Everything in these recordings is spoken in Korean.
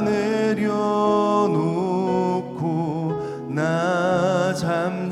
내려놓고 나 잠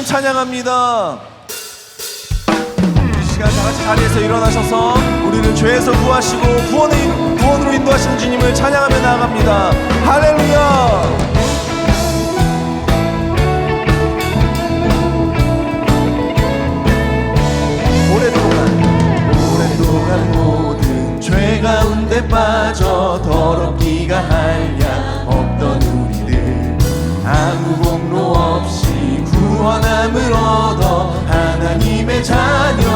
하나님 찬양합니다. 이 시간 다 같이 자리에서 일어나셔서 우리를 죄에서 구하시고 구원의 구원으로 인도하신 주님을 찬양하며 나아갑니다. 할렐루야! 오랫동안 오랫동안 모든 죄 가운데 빠져 더럽기가 할 복을 얻어 하나님의 자녀.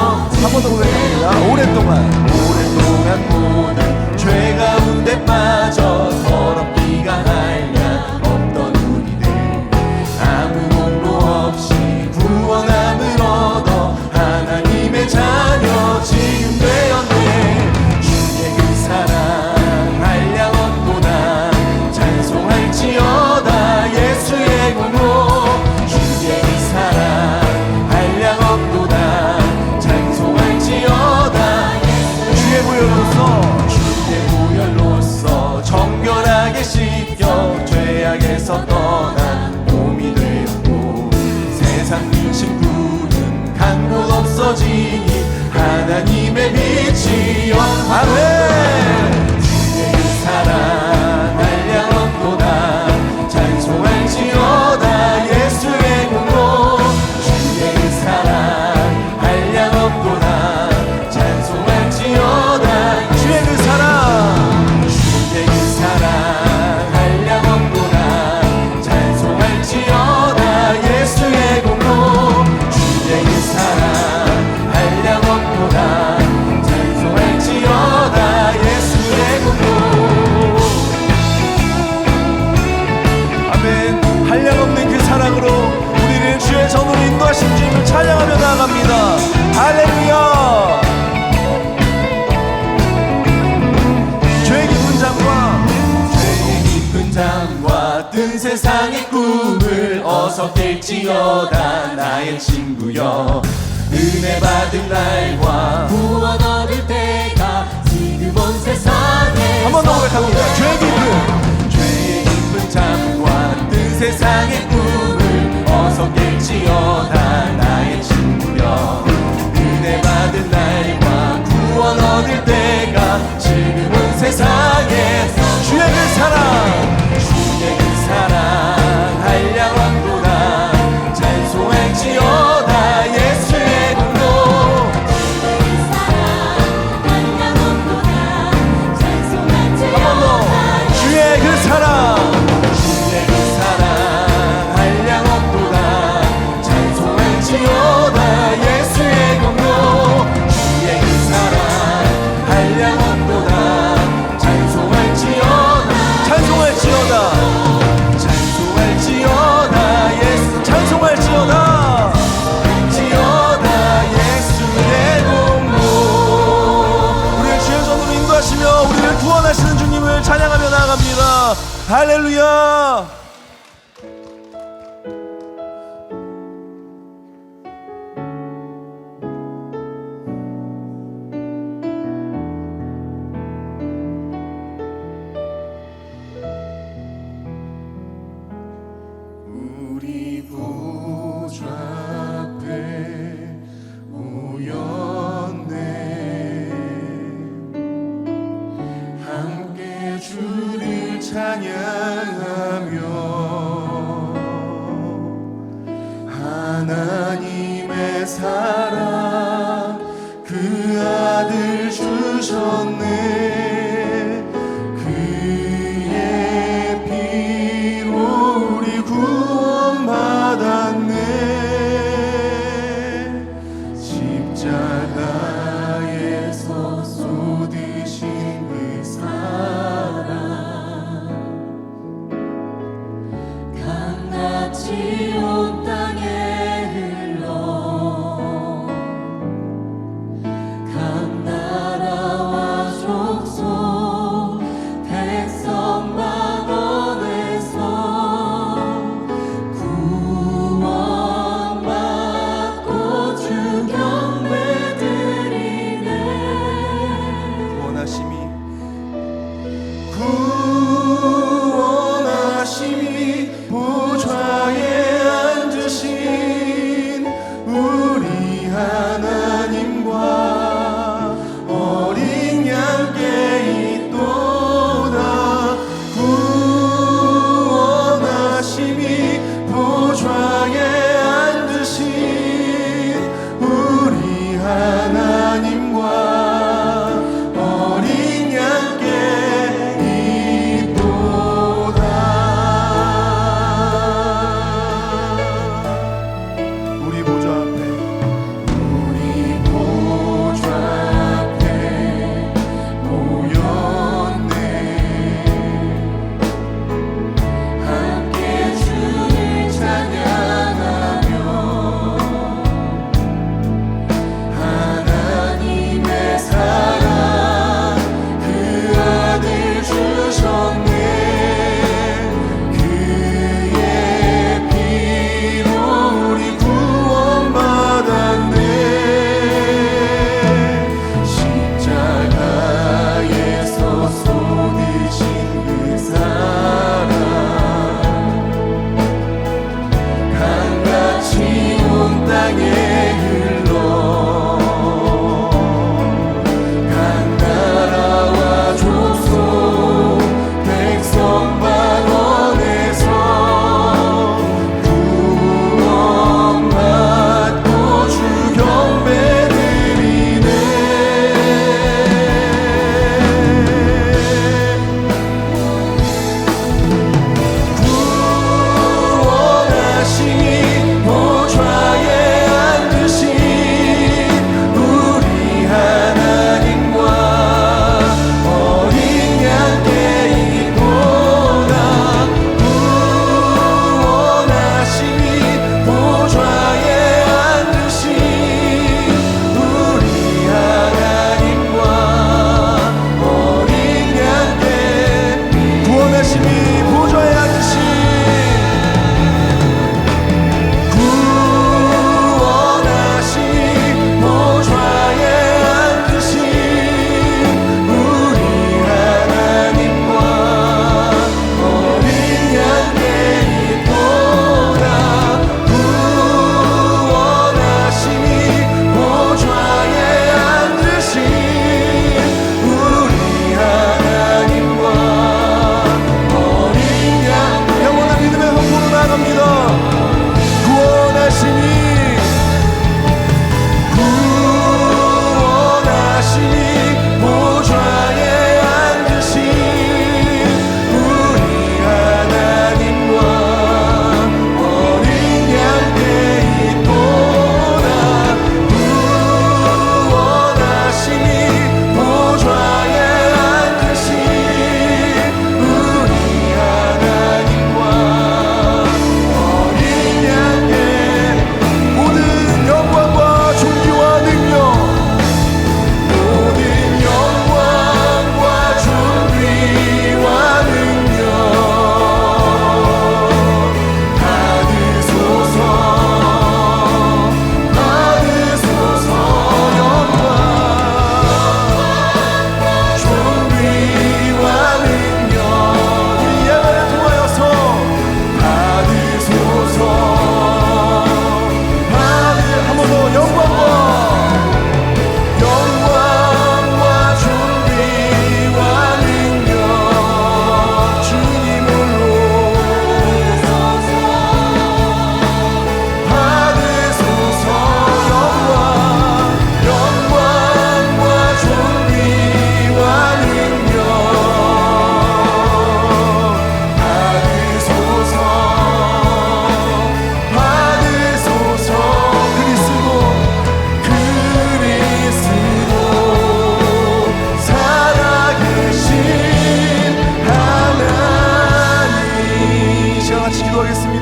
한 번 더 고백합니다. 오랫동안. 오랫동안 모든 죄 가운데 빠져 더럽기가 할 세상의 꿈을 어서 깰지어다 나의 친구여. 은혜 받은 날과 구원 얻을 때가 지금 온 세상에. 주의 그 사랑. 할렐루야!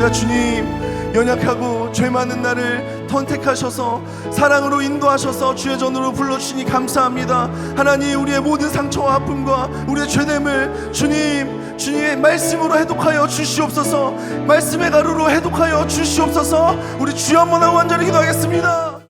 감사합니다 주님 연약하고 죄 많은 나를 선택하셔서 사랑으로 인도하셔서 주의 전으로 불러주시니 감사합니다. 하나님 우리의 모든 상처와 아픔과 우리의 죄됨을 주님 주님의 말씀으로 해독하여 주시옵소서. 말씀의 가루로 해독하여 주시옵소서. 우리 주여 한번 하고 완전히 기도하겠습니다